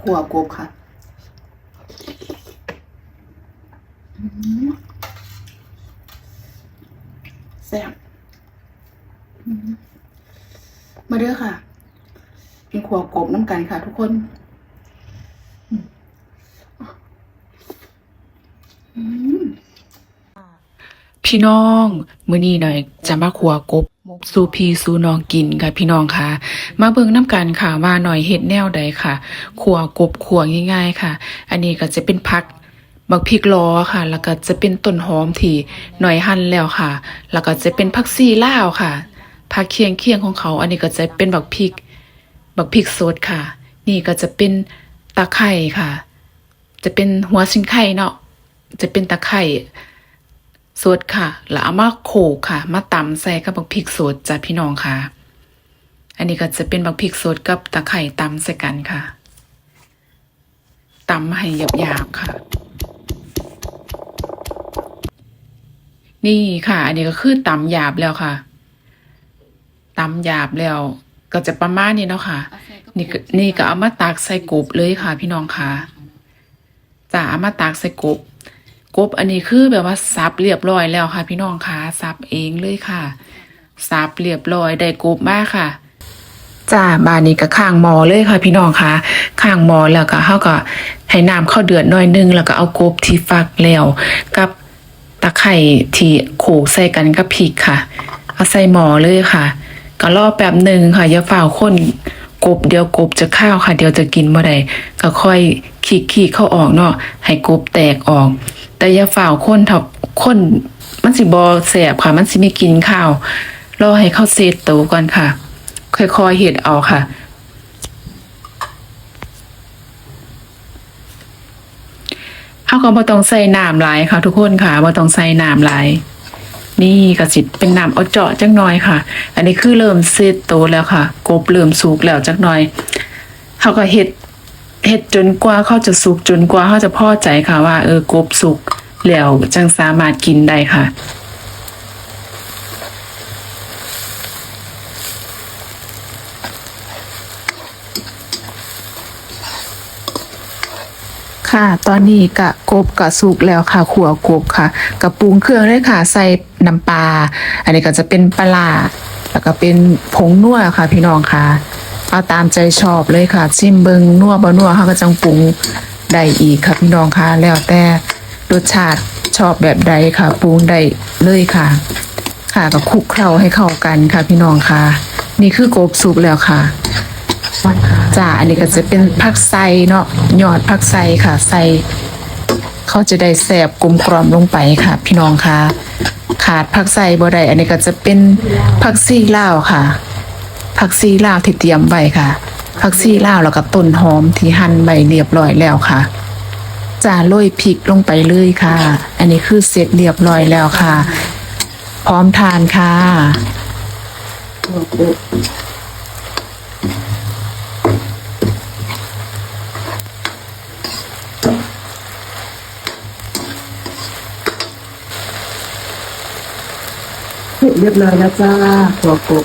ขัวกบค่ะแซ่บมาเด้อค่ะกินขัวกบน้ำกันค่ะ ทุกคนพี่น้อง มื้อนี้หน่อยจะมาขัวกบ สู่พีสู่น้องกินค่ะพี่น้องค่ะ มาเบิ่งน้ำกันค่ะว่าหน่อยเฮ็ดแนวใดค่ะขัวกบขัวง่ายๆค่ะ อันนี้ก็จะเป็นผักบักพริกล้อค่ะ แล้วก็จะเป็นต้นหอมที่หน่อยหั่นแล้วค่ะ แล้วก็จะเป็นผักซีลาวค่ะผักเคียงเคียงของเขา อันนี้ก็จะเป็นบักพริก บักพริกสดค่ะ นี่ก็จะเป็นตะไคร่ค่ะ จะเป็นหัวสิงไข่เนาะจะเป็นตะไคร่ สดค่ะแล้วเอามาโขกค่ะ มาตำใส่กับบักพริกสดจ้ะพี่น้องค่ะ อันนี้ก็จะเป็นบักพริกสดกับตะไคร่ตำใส่กันค่ะตำให้หยาบๆค่ะ นี่ค่ะ อันนี้ก็คือตำหยาบแล้วค่ะตำหยาบแล้ว ก็จะประมาณนี้เนาะค่ะ นี่ก็นี่ก็เอามาตากใส่กบเลยค่ะ พี่น้องค่ะจะเอามาตากใส่กบ กบอันนี้คือแบบว่าซับเรียบร้อยแล้วค่ะ พี่น้องคะซับเองเลยค่ะซับเรียบร้อยได้กบมากค่ะจ้าบานนี้ก็ข้างหมอเลยค่ะ พี่น้องค่ะข้างหมอแล้วก็เฮาก็ให้น้ำเข้าเดือดหน่อยนึงแล้วก็เอากบที่ฟักแล้วกับตะไคร่ที่โขกใส่กันกับพริกค่ะ เอาใส่หมอเลยค่ะ ก็รอแป๊บหนึ่งค่ะอย่าฝ่าวคน กบเดี๋ยวกบจะข้าวค่ะ เดี๋ยวจะกินบ่ได้ก็ค่อยขีดขีดเข้าออกเนาะให้กบแตกออก แต่อย่าฝ่าวคนทับคนมันสิบอแสบค่ะ มันสิไม่กินข้าวรอให้เข้าเซตโตวก่อนค่ะ ค่อยๆเห็ดเอาค่ะเขาก็บ่ต้องใส่น้ำหลายค่ะ ทุกคนค่ะบ่ต้องใส่น้ำหลาย นี่ก็สิเป็นน้ำเอาเจาะจักหน่อยค่ะ อันนี้คือเริ่มเซตโตแล้วค่ะ กบเริ่มสุกแล้วจักหน่อยเขาก็เห็ดเห็ดจนกว่าเขาจะสุกจนกว่าเขาจะพอใจค่ะว่า เออกบสุกแล้วจังสามารถกินได้ค่ะ ค่ะ ตอนนี้กะกบกะสุกแล้วค่ะขัวกบค่ะกะปรุงเครื่องเลยค่ะ ใส่น้ำปลา อันนี้ก็จะเป็นปลา แล้วก็เป็นผงนัวค่ะ พี่น้องค่ะ เอาตามใจชอบเลยค่ะ ชิมเบิงนัวบ่นัวเขาก็จังปรุงได้อีกค่ะพี่น้องค่ะ แล้วแต่รสชาติชอบแบบใดค่ะปรุงได้เลยค่ะ ค่ะก็คลุกเคล้าให้เข้ากันค่ะพี่น้องค่ะ นี่คือกบสุกแล้วค่ะ จ้าอันนี้ก็จะเป็นผักไซเนาะยอดผักไซค่ะไซเขาจะได้แสบกลมกล่อมลงไปค่ะ พี่น้องค่ะขาดผักไซบ่ได้อันนี้ก็จะเป็นผักซีลาวค่ะผักซีลาวที่เตรียมไว้ค่ะผักซีลาวแล้วก็ต้นหอมที่หั่นใบเรียบร้อยแล้วค่ะจ้าโรยพริกลงไปเลยค่ะ อันนี้คือเสร็จเรียบร้อยแล้วค่ะ พร้อมทานค่ะ เรียบร้อยแล้วจ้าหัวกบ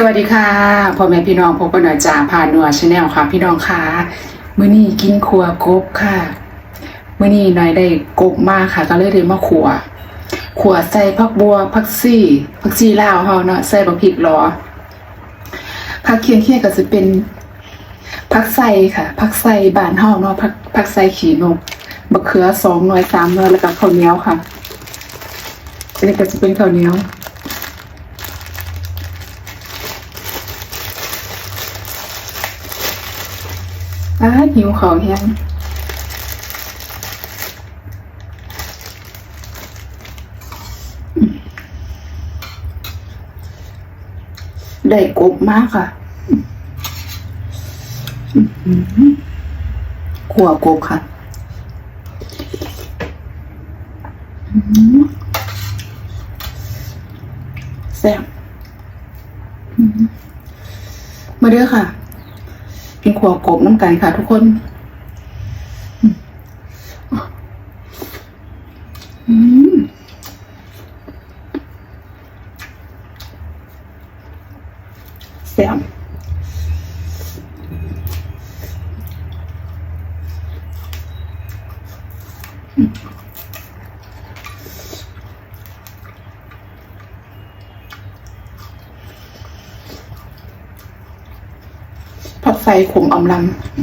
สวัสดีค่ะพ่อแม่พี่น้องพบกันหน่อยจาผ่านนัวชาแนลค่ะ พี่น้องค่ะมื้อนี้กินครัวกบค่ะมื้อนี้น่อยได้กบมากค่ะ ก็เลยได้มาขัวขัวใส่ผักบัวผักซี่ผักซี่ลาวเฮาเนาะใส่บักพริกหรอผักเคียงเคียงก็จะเป็นผักไส่ค่ะผักไส่บ้านเฮาเนาะผักผักไส่ขี้นกบักเขือสองหน่วยสามหน่วยแล้วก็ข้าวเหนียวค่ะอันนี้ก็จะเป็นข้าวเหนียว อ้าหิวของแห้งได้กบมากค่ะขัวกบค่ะแซ่บมาเด้อค่ะ กินขัวกบน้ำกันค่ะทุกคนอืมแซ่บผัดไฟ ขมอำลำ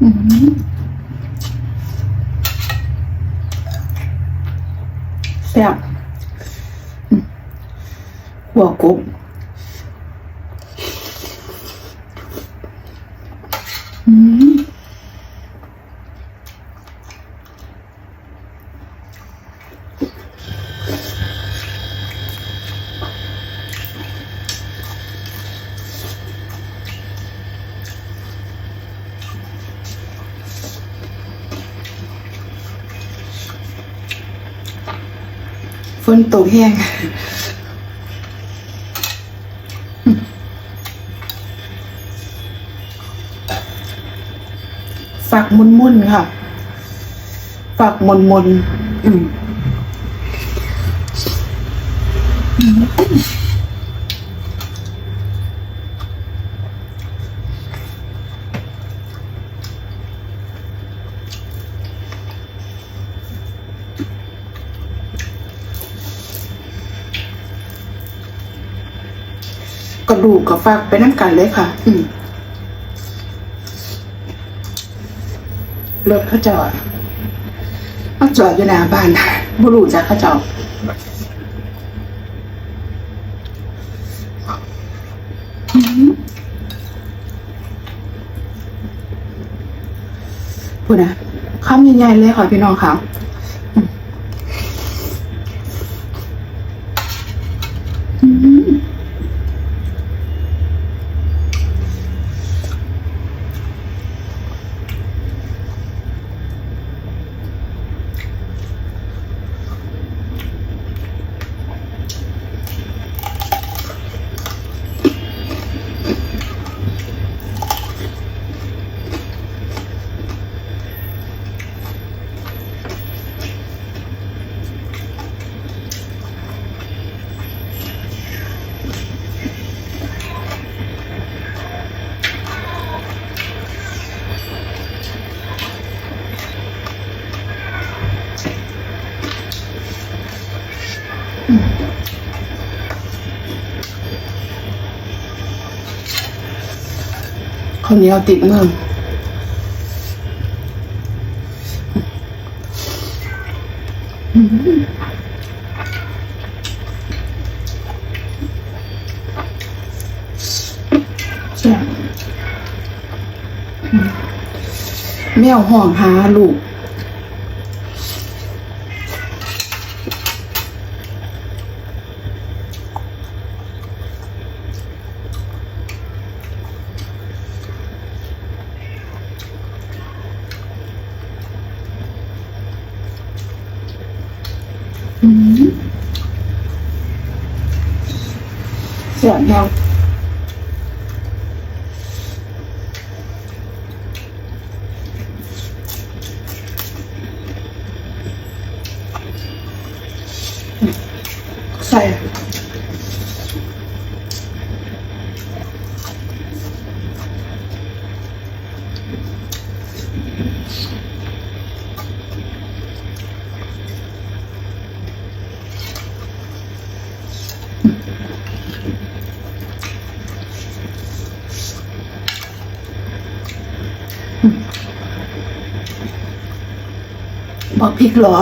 อืมอืมแซ่บหัวกบอืม ฝนตกแห้งฝักมุนมุนค่ะ ฝักมนมนอืม กระดูกกับฝักไปน้ำกันเลยค่ะ อืมรถเขาจอดเขาจอดอยู่หน้าบ้านบุรุษจากเขาจอดพูดนะคำใหญ่ๆเลยค่ะพี่น้องค่ะ เหนียวติดมืออืมแซ่บอืมแมวห่องหาลูก เสี บอกพริกเหรอ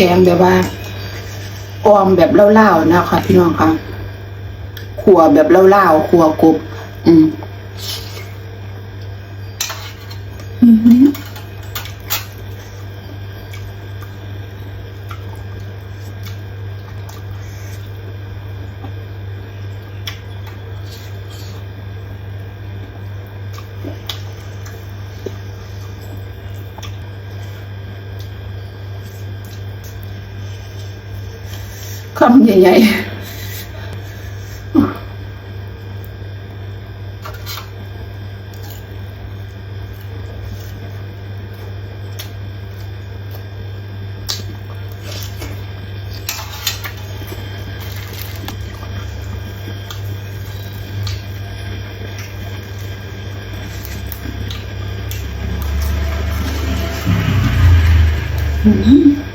แกงแบบว่าออมแบบเล่าๆนะคะพี่น้องคะขัวแบบเล่าๆขัวกบ อืม อืมคำ ใ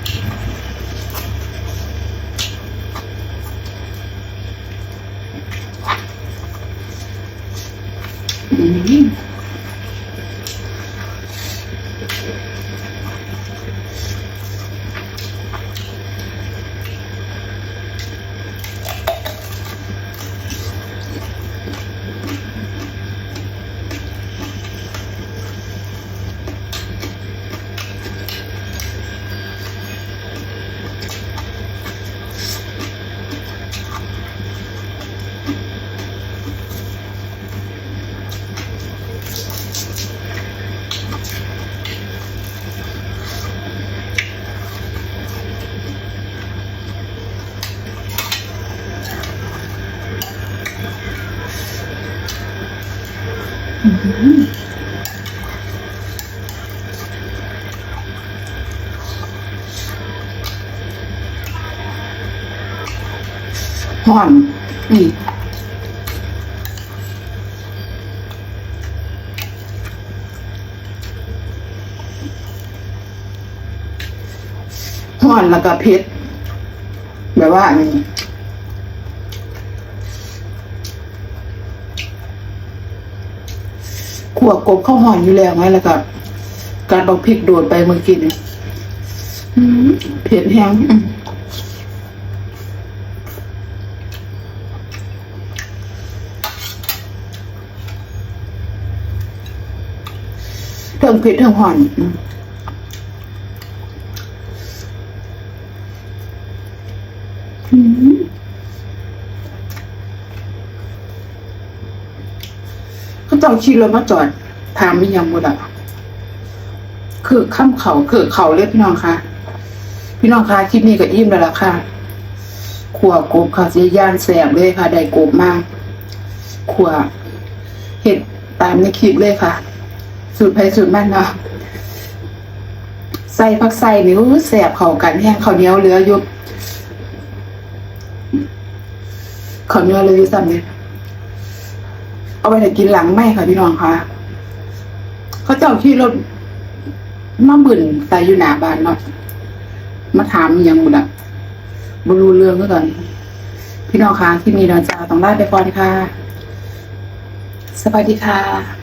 ห่อนอืมห่อนแล้วก็เผ็ดแบบว่าอันนี้ ขัวกบข้าวห่อนอยู่แล้วไงแล้วก็การบอกพริกโดดไปเมื่อกี้นี่อืมเผ็ดแห้งเทิงเผ็ดเทิงห่อนอืมอืมก็ ต้องขี่รถมาจอดถามมียังหมดอะคือข้ามเขาคือเขาเลยพี่น้องค่ะพี่น้องค่ะคลิปนี้ก็อิ่มแล้วล่ะค่ะ ขัวกบค่ะสีย่านแสบเลยค่ะ ได้กบมาก ขัวเห็ดตามในคลิปเลยค่ะ สูตรไผ่สูตรมันเนาะ ใส่ผักใส่นี่อู้แสบเข้ากันแห้งข้าเนียวเหลืออยู่ข้าเนียวเหลยอยู่ซ้ำเนี่ย เอาไปแต่กินหลังไม่ค่ะพี่น้องคะเขาเจ้าที่รถมาบึนใส่อยู่หนาบ้านเนาะมาถามยังบุญละบรูเรื่องก็ก่อนพี่น้องคะที่มีดอนจาต้องไลาไปก่อนค่ะ สวัสดีค่ะ